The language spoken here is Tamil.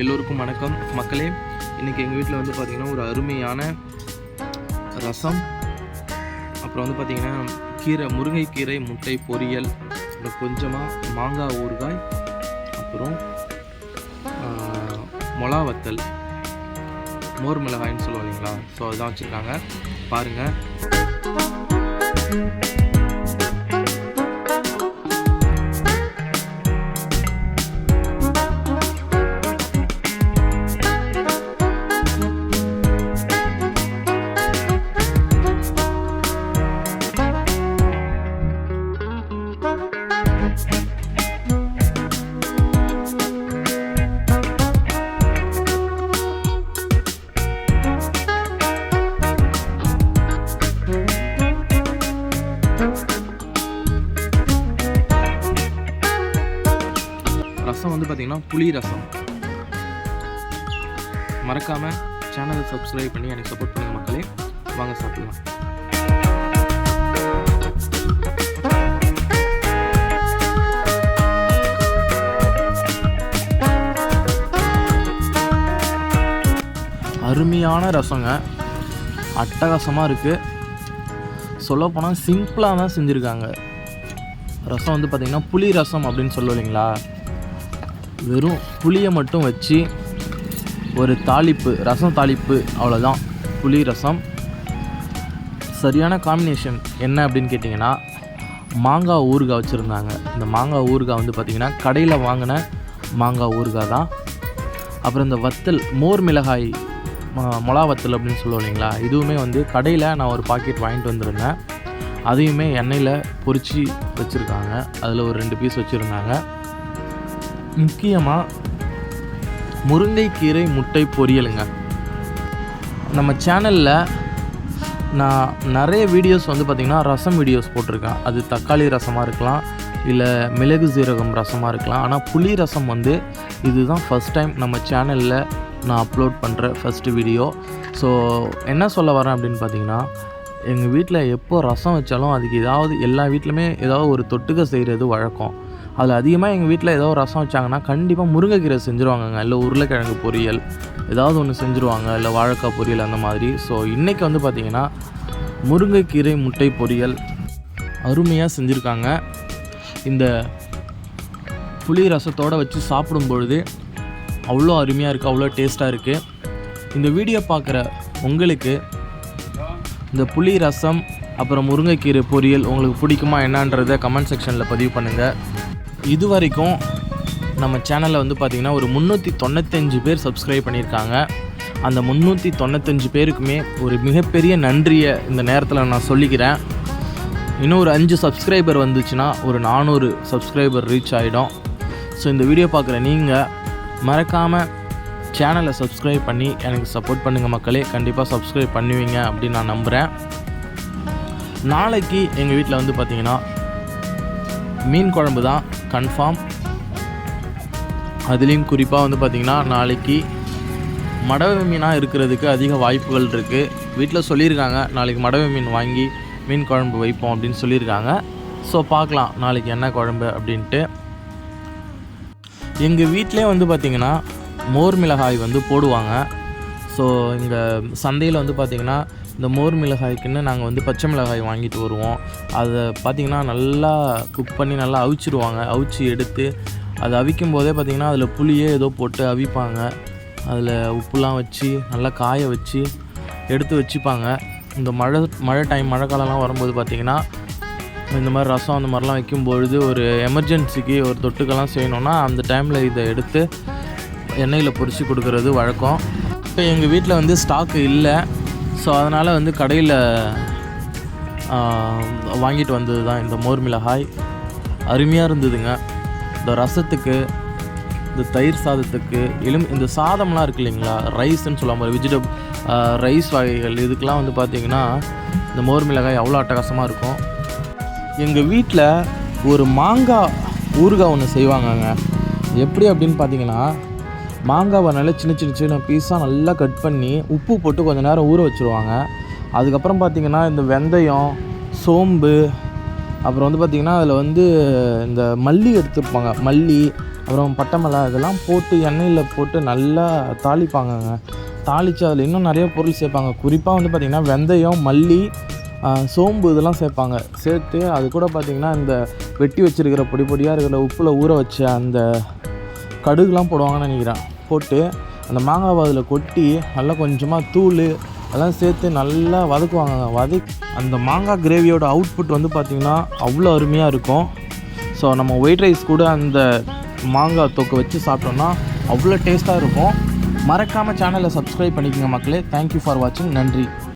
எல்லோருக்கும் வணக்கம். மக்களே இன்றைக்கி எங்கள் வீட்டில் வந்து பார்த்திங்கன்னா ஒரு அருமையான ரசம். அப்புறம் வந்து பார்த்திங்கன்னா கீரை முருங்கைக்கீரை முட்டை பொரியல் அப்புறம் கொஞ்சமாக மாங்காய் ஊறுகாய் அப்புறம் மொளா வத்தல் மோர் மிளகாய்னு சொல்லுவோம் ஸோ அதுதான் வச்சுருக்காங்க. பாருங்கள் ரசம் வந்து பார்த்திங்கன்னா புளி ரசம். மறக்காமல் சேனலை சப்ஸ்கிரைப் பண்ணி எனக்கு சப்போர்ட் பண்ணுங்க மக்களே. வாங்க சாப்பிடலாம். அருமையான ரசங்க. அட்டகாசமாக இருக்குது சொல்லப்போனால் சிம்பிளாக தான் செஞ்சுருக்காங்க. ரசம் வந்து பார்த்திங்கன்னா புளி ரசம் அப்படின்னு சொல்லுவோம் இல்லைங்களா? வெறும் புளியை மட்டும் வச்சு ஒரு தாளிப்பு ரசம் தாளிப்பு அவ்வளோதான் புளி ரசம். சரியான காம்பினேஷன் என்ன அப்படின்னு கேட்டிங்கன்னா மாங்காய் ஊறுகாய் வச்சுருந்தாங்க. இந்த மாங்காய் ஊறுகாய் வந்து பார்த்திங்கன்னா கடையில் வாங்கின மாங்காய் ஊறுகாய் தான். அப்புறம் இந்த வத்தல் மோர் மிளகாய் மொளாவத்தல் மொளா வத்தல் அப்படின்னு சொல்லுவோம் இல்லைங்களா? இதுவுமே வந்து கடையில் நான் ஒரு பாக்கெட் வாங்கிட்டு வந்திருந்தேன். அதையுமே எண்ணெயில் பொரிச்சு வச்சுருக்காங்க. அதில் ஒரு ரெண்டு பீஸ் வச்சுருந்தாங்க. முக்கியமாக முருங்கைக்கீரை முட்டை பொரியலுங்க. நம்ம சேனலில் நான் நிறைய வீடியோஸ் வந்து பார்த்திங்கன்னா ரசம் வீடியோஸ் போட்டிருக்கேன். அது தக்காளி ரசமாக இருக்கலாம் இல்லை மிளகு சீரகம் ரசமாக இருக்கலாம். ஆனால் புளி ரசம் வந்து இதுதான் ஃபஸ்ட் டைம் நம்ம சேனலில் நான் அப்லோட் பண்ணுற ஃபஸ்ட்டு வீடியோ ஸோ என்ன சொல்ல வரேன் அப்படின்னு பார்த்தீங்கன்னா எங்கள் வீட்டில் எப்போ ரசம் வச்சாலும் அதுக்கு ஏதாவது எல்லா வீட்லையுமே ஏதாவது ஒரு தொட்டுக்க செய்கிறது வழக்கம். அதில் அதிகமாக எங்கள் வீட்டில் ஏதோ ரசம் வச்சாங்கன்னா கண்டிப்பாக முருங்கைக்கீரை செஞ்சுருவாங்கங்க. இல்லை உருளைக்கிழங்கு பொரியல் ஏதாவது ஒன்று செஞ்சுருவாங்க. இல்லை வாழைக்காய் பொரியல் அந்த மாதிரி. ஸோ இன்றைக்கி வந்து பார்த்திங்கன்னா முருங்கைக்கீரை முட்டை பொரியல் அருமையாக செஞ்சுருக்காங்க. இந்த புளி ரசத்தோடு வச்சு சாப்பிடும் பொழுது அவ்வளோ அருமையாக இருக்குது அவ்வளோ டேஸ்ட்டாக இருக்குது இந்த வீடியோ பார்க்குற உங்களுக்கு இந்த புளி ரசம் அப்புறம் முருங்கைக்கீரை பொரியல் உங்களுக்கு பிடிக்குமா என்னன்றதை கமெண்ட் செக்ஷனில் பதிவு பண்ணுங்கள் இது வரைக்கும் நம்ம சேனலில் வந்து பார்த்திங்கன்னா ஒரு முந்நூற்றி தொண்ணூத்தஞ்சு பேர் சப்ஸ்கிரைப் பண்ணியிருக்காங்க. அந்த முந்நூற்றி தொண்ணூத்தஞ்சு பேருக்குமே ஒரு மிகப்பெரிய நன்றியை இந்த நேரத்தில் நான் சொல்லிக்கிறேன். இன்னும் ஒரு அஞ்சு சப்ஸ்கிரைபர் வந்துச்சுன்னா ஒரு நானூறு சப்ஸ்கிரைபர் ரீச் ஆகிடும் ஸோ இந்த வீடியோ பார்க்குற நீங்கள் மறக்காமல் சேனலை சப்ஸ்கிரைப் பண்ணி எனக்கு சப்போர்ட் பண்ணுங்கள் மக்களே. கண்டிப்பாக சப்ஸ்கிரைப் பண்ணுவீங்க அப்படின்னு நான் நம்புகிறேன் நாளைக்கு எங்கள் வீட்டில் வந்து பார்த்திங்கன்னா மீன் குழம்பு தான் கன்ஃபார்ம் அதுலேயும் குறிப்பாக வந்து பார்த்திங்கன்னா நாளைக்கு மடவை மீனாக இருக்கிறதுக்கு அதிக வாய்ப்புகள் இருக்குது வீட்டில் சொல்லியிருக்காங்க நாளைக்கு மடவை மீன் வாங்கி மீன் குழம்பு வைப்போம் அப்படின்னு சொல்லியிருக்காங்க. ஸோ பார்க்கலாம் நாளைக்கு என்ன குழம்பு அப்படின்ட்டு. எங்கள் வீட்டிலே வந்து பார்த்திங்கன்னா மோர் மிளகாய் வந்து போடுவாங்க. ஸோ இங்கே சந்தையில் வந்து பார்த்திங்கன்னா இந்த மோர் மிளகாய்க்குன்னு நாங்கள் வந்து பச்சை மிளகாய் வாங்கிட்டு வருவோம். அதை பார்த்திங்கன்னா நல்லா குக் பண்ணி நல்லா அவிச்சிடுவாங்க அவிச்சு எடுத்து அதை அவிக்கும் போதே பார்த்திங்கன்னா அதில் புளியே ஏதோ போட்டு அவிப்பாங்க. அதில் உப்புலாம் வச்சு நல்லா காய வச்சு எடுத்து வச்சுப்பாங்க. இந்த மழை மழை டைம் மழை காலம்லாம் வரும்போது பார்த்திங்கன்னா இந்த மாதிரி ரசம் அந்த மாதிரிலாம் வைக்கும்பொழுது ஒரு எமர்ஜென்சிக்கு ஒரு தொட்டுக்கெல்லாம் செய்யணுன்னா அந்த டைமில் இதை எடுத்து எண்ணெயில் பொரித்து கொடுக்கறது வழக்கம். இப்போ எங்கள் வீட்டில் வந்து ஸ்டாக்கு இல்லை. ஸோ அதனால் வந்து கடையில் வாங்கிட்டு வந்தது தான் இந்த மோர் மிளகாய். அருமையாக இருந்ததுங்க. இந்த ரசத்துக்கு இந்த தயிர் சாதத்துக்கு எலும் இந்த சாதம்லாம் இருக்கு இல்லைங்களா? ரைஸ்ன்னு சொல்லுவாங்க வெஜிடபிள் ரைஸ் வகைகள். இதுக்கெலாம் வந்து பார்த்திங்கன்னா இந்த மோர் மிளகாய் அவ்வளோ அட்டகாசமாக இருக்கும். எங்கள் வீட்டில் ஒரு மாங்காய் ஊறுகாய் ஒன்று செய்வாங்கங்க. எப்படி அப்படின்னு பார்த்தீங்கன்னா மாங்காவை நல்லா சின்ன சின்ன சின்ன பீஸாக நல்லா கட் பண்ணி உப்பு போட்டு கொஞ்சம் நேரம் ஊற வச்சுருவாங்க. அதுக்கப்புறம் பார்த்தீங்கன்னா இந்த வெந்தயம் சோம்பு அப்புறம் வந்து பார்த்திங்கன்னா அதில் வந்து இந்த மல்லி எடுத்துருப்பாங்க மல்லி அப்புறம் பட்டை இதெல்லாம் போட்டு எண்ணெயில் போட்டு நல்லா தாளிப்பாங்கங்க. தாளித்து அதில் இன்னும் நிறைய பொருள் சேர்ப்பாங்க. குறிப்பாக வந்து பார்த்திங்கன்னா வெந்தயம் மல்லி சோம்பு இதெல்லாம் சேர்ப்பாங்க. சேர்த்து அது கூட பார்த்திங்கன்னா இந்த வெட்டி வச்சிருக்கிற பொடி பொடியாக இருக்கிற உப்பில் ஊற வச்ச அந்த கடுகுலாம் போடுவாங்கன்னு நினைக்கிறேன். போட்டு அந்த மாங்காவை அதில் கொட்டி நல்லா கொஞ்சமாக தூள் அதெல்லாம் சேர்த்து நல்லா வதக்குவாங்க. வதக் அந்த மாங்காய் கிரேவியோட அவுட்புட் வந்து பார்த்திங்கன்னா அவ்வளோ அருமையாக இருக்கும். ஸோ நம்ம ஒயிட் ரைஸ் கூட அந்த மாங்காய் தொக்கு வச்சு சாப்பிட்டோம்னா அவ்வளோ டேஸ்ட்டாக இருக்கும். மறக்காமல் சேனலை சப்ஸ்கிரைப் பண்ணிக்கோங்க மக்களே. தேங்க்யூ ஃபார் வாட்சிங் நன்றி.